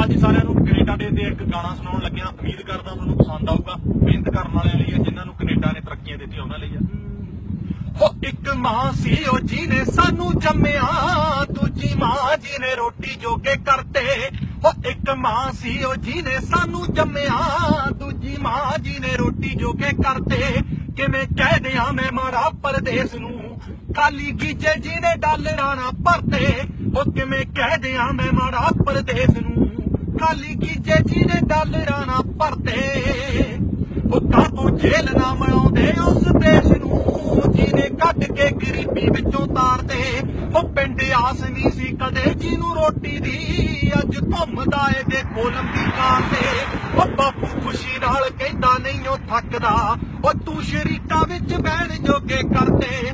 ਅਕਾਲ ਜੀ ਸਾਰਿਆਂ ਨੂੰ ਕੈਨੇਡਾ ਡੇ ਤੇ ਇੱਕ ਗਾਣਾ ਸੁਣਾਉਣ ਲੱਗਿਆ। ਉਮੀਦ ਕਰਦਾ ਤੁਹਾਨੂੰ ਪਸੰਦ ਆਊਗਾ। ਮਿਹਨਤ ਕਰਨ ਵਾਲਿਆਂ ਲਈ ਹੈ, ਜਿਨ੍ਹਾਂ ਨੂੰ ਕੈਨੇਡਾ ਨੇ ਤਰੱਕੀਆਂ ਦਿੱਤੀਆਂ, ਉਹਨਾਂ ਲਈ ਆ ਹੋ, ਇੱਕ ਮਾਂ ਸੀ ਉਹ ਜਿਹਨੇ ਸਾਨੂੰ ਜੰਮਿਆ। ਦੂਜੀ ਮਾਂ ਜੀ ਨੇ ਰੋਟੀ ਜੋਗੇ ਕਰਤੇ। ਹੋ, ਇੱਕ ਮਾਂ ਸੀ ਉਹ ਜਿਹਨੇ ਸਾਨੂੰ ਜੰਮਿਆ। ਦੂਜੀ ਮਾਂ ਜਿਹਨੇ ਰੋਟੀ ਜੋਗੇ ਕਰਤੇ। ਕਿਵੇਂ ਕਹਿ ਦਿਆਂ ਮੈਂ ਮਾਰਾ ਪਰਦੇਸ ਨੂੰ? ਖਾਲੀ ਗੀਜੇ ਜਿਹਨੇ ਡਾਲਰਾਂ ਨਾ ਭਰਤੇ। ਉਹ ਕਿਵੇਂ ਕਹਿ ਦਿਆਂ ਮੈਂ ਮਾੜਾ ਪਰਦੇਸ ਨੂੰ? ਖਾਲੀ ਗੀਜੇ ਜਿਹਨੇ ਡਾਲਰਾਂ ਨਾ ਭਰਤੇ। ਉਹ ਕਾਬੂ ਜੇਲ ਨਾ ਮਣਾਉਂਦੇ ਉਸ ਦੇਸ਼ ਨੂੰ ਜਿਹਨੇ ਕੱਢ ਕੇ ਗਰੀਬੀ ਵਿੱਚੋਂ ਤਾਰਦੇ ਉਹ ਪਿੰਡ ਆਸ ਨਹੀਂ ਸੀ ਕਦੇ ਜਿਹਨੂੰ ਰੋਟੀ ਦੀ, ਅੱਜ ਘੁੰਮਦਾ ਏ ਦੇ ਕੋਲਮ ਦੀ ਕਾਰ ਤੇ। ਉਹ ਬਾਪੂ ਖੁਸ਼ੀ ਨਾਲ ਕਹਿੰਦਾ, ਨਹੀਂ, ਉਹ ਥੱਕਦਾ। ਉਹ ਤੂੰ ਸ਼ਰੀਕਾਂ ਵਿੱਚ ਬਹਿਣ ਜੋਗੇ ਕਰਦੇ।